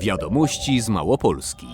Wiadomości z Małopolski.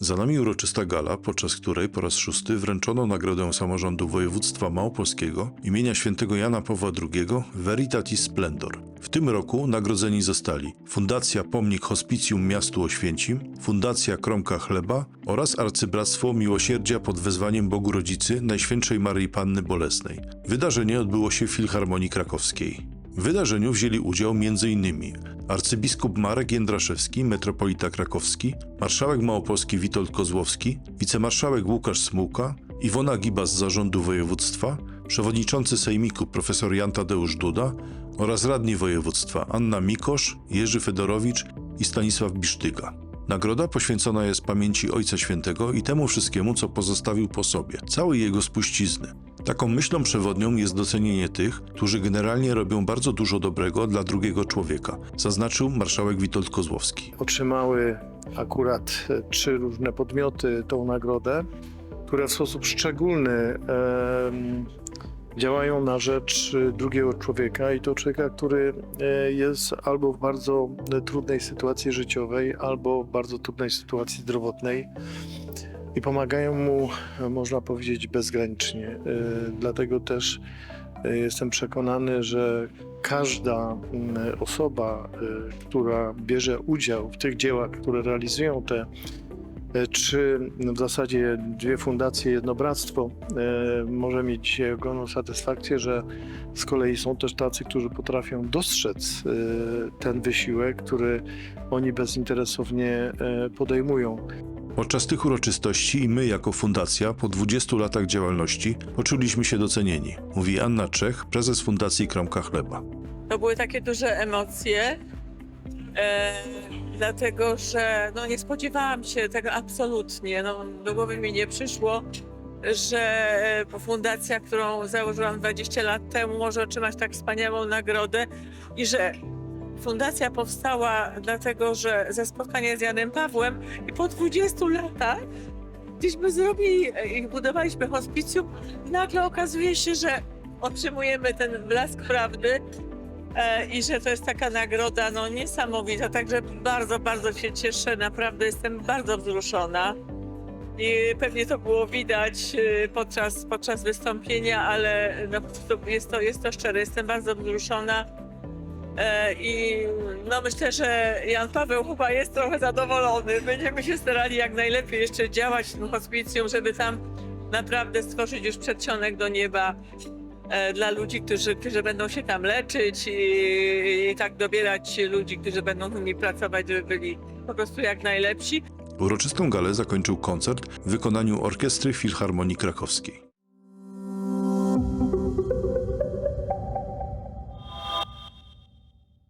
Za nami uroczysta gala, podczas której po raz szósty wręczono nagrodę samorządu województwa małopolskiego imienia świętego Jana Pawła II Veritatis Splendor. W tym roku nagrodzeni zostali Fundacja Pomnik Hospicjum Miastu Oświęcim, Fundacja Kromka Chleba oraz Arcybractwo Miłosierdzia pod wezwaniem Bogu Rodzicy Najświętszej Maryi Panny Bolesnej. Wydarzenie odbyło się w Filharmonii Krakowskiej. W wydarzeniu wzięli udział m.in. arcybiskup Marek Jędraszewski, metropolita krakowski, marszałek małopolski Witold Kozłowski, wicemarszałek Łukasz Smułka, Iwona Giba z zarządu województwa, przewodniczący sejmiku profesor Jan Tadeusz Duda oraz radni województwa Anna Mikosz, Jerzy Fedorowicz i Stanisław Bisztyga. Nagroda poświęcona jest pamięci Ojca Świętego i temu wszystkiemu, co pozostawił po sobie, całej jego spuścizny. Taką myślą przewodnią jest docenienie tych, którzy generalnie robią bardzo dużo dobrego dla drugiego człowieka, zaznaczył marszałek Witold Kozłowski. otrzymały akurat e, trzy różne podmioty tą nagrodę, które w sposób szczególny em, działają na rzecz e, drugiego człowieka i to człowieka, który e, jest albo w bardzo e, trudnej sytuacji życiowej, albo w bardzo trudnej sytuacji zdrowotnej i pomagają mu, można powiedzieć, bezgranicznie. E, Dlatego też e, jestem przekonany, że każda mm, osoba, y, która bierze udział w tych dziełach, które realizują te y, czy w zasadzie dwie fundacje, jedno bractwo, y, może mieć dzisiaj ogromną satysfakcję, że z kolei są też tacy, którzy potrafią dostrzec y, ten wysiłek, który oni bezinteresownie y, podejmują. Podczas tych uroczystości i my jako fundacja po 20 latach działalności poczuliśmy się docenieni, mówi Anna Czech, prezes Fundacji Kromka Chleba. To były takie duże emocje, e, dlatego że no, nie spodziewałam się tego absolutnie. No, do głowy mi nie przyszło, że e, fundacja, którą założyłam 20 lat temu, może otrzymać tak wspaniałą nagrodę i że fundacja powstała dlatego, że ze spotkania z Janem Pawłem i po 20 latach gdzieśmy zrobili e, i budowaliśmy hospicjum nagle okazuje się, że otrzymujemy ten blask prawdy e, i że to jest taka nagroda no, niesamowita. Także bardzo, bardzo się cieszę. Naprawdę jestem bardzo wzruszona. I pewnie to było widać e, podczas, podczas wystąpienia, ale no, jest, to, jest to szczere. Jestem bardzo wzruszona. E, I no myślę, że Jan Paweł chyba jest trochę zadowolony. Będziemy się starali jak najlepiej jeszcze działać w tym hospicjum, żeby tam naprawdę stworzyć już przedsionek do nieba e, dla ludzi, którzy, którzy będą się tam leczyć i, i tak dobierać ludzi, którzy będą z nimi pracować, żeby byli po prostu jak najlepsi. Uroczystą galę zakończył koncert w wykonaniu Orkiestry Filharmonii Krakowskiej.